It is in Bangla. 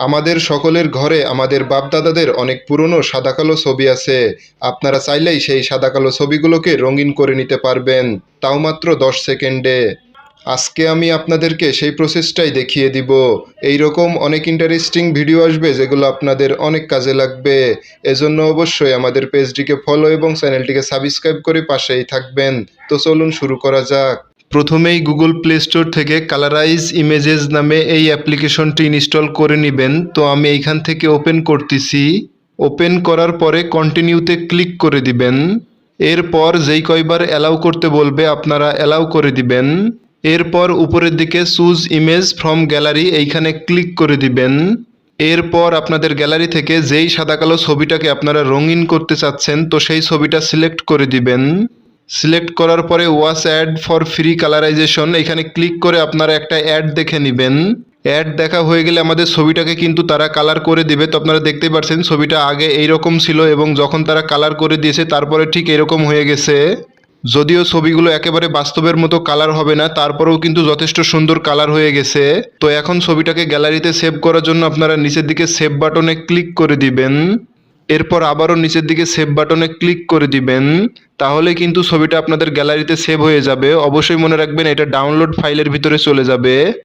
আমাদের সকলের ঘরে আমাদের বাপদাদাদের অনেক পুরনো সাদা কালো ছবি আছে। আপনারা চাইলেই সেই সাদা কালো ছবিগুলোকে রঙিন করে নিতে পারবেন, তাও মাত্র দশ সেকেন্ডে। আজকে আমি আপনাদেরকে সেই প্রসেসটাই দেখিয়ে দিব। এই রকম অনেক ইন্টারেস্টিং ভিডিও আসবে যেগুলো আপনাদের অনেক কাজে লাগবে। এজন্য অবশ্যই আমাদের পেজটিকে ফলো এবং চ্যানেলটিকে সাবস্ক্রাইব করে পাশেই থাকবেন। তো চলুন শুরু করা যাক। প্রথমেই গুগল প্লে স্টোর থেকে কালারাইজ ইমেজেস নামে এই অ্যাপ্লিকেশনটি ইনস্টল করে নেবেন। তো আমি এইখান থেকে ওপেন করতেছি। ওপেন করার পরে কন্টিনিউতে ক্লিক করে দিবেন। এরপর যেই কয়বার অ্যালাউ করতে বলবে আপনারা অ্যালাউ করে দিবেন। এরপর উপরের দিকে চুজ ইমেজ ফ্রম গ্যালারি এইখানে ক্লিক করে দিবেন। এরপর আপনাদের গ্যালারি থেকে যেই সাদা কালো ছবিটাকে আপনারা রঙিন করতে চাচ্ছেন, তো সেই ছবিটা সিলেক্ট করে দিবেন। সিলেক্ট করার পরে watch ad for free colorization এখানে ক্লিক করে আপনারা একটা অ্যাড দেখে নেবেন। অ্যাড দেখা হয়ে গেলে আমাদের ছবিটাকে কিন্তু তারা কালার করে দিবে। তো আপনারা দেখতেই পাচ্ছেন ছবিটা আগে এইরকম ছিল এবং যখন তারা কালার করে দিয়েছে, তারপরে ঠিক এরকম হয়ে গেছে। যদিও ছবিগুলো একেবারে বাস্তবের মতো কালার হবে না, তারপরেও কিন্তু যথেষ্ট সুন্দর কালার হয়ে গেছে। তো এখন ছবিটাকে গ্যালারিতে সেভ করার জন্য আপনারা নিচের দিকে সেভ বাটনে ক্লিক করে দিবেন। এরপর আবারও নিচের দিকে সেভ বাটনে ক্লিক করে দিবেন, তাহলে কিন্তু ছবিটা আপনাদের গ্যালারিতে সেভ হয়ে যাবে। অবশ্যই মনে রাখবেন এটা ডাউনলোড ফাইলের ভিতরে চলে যাবে।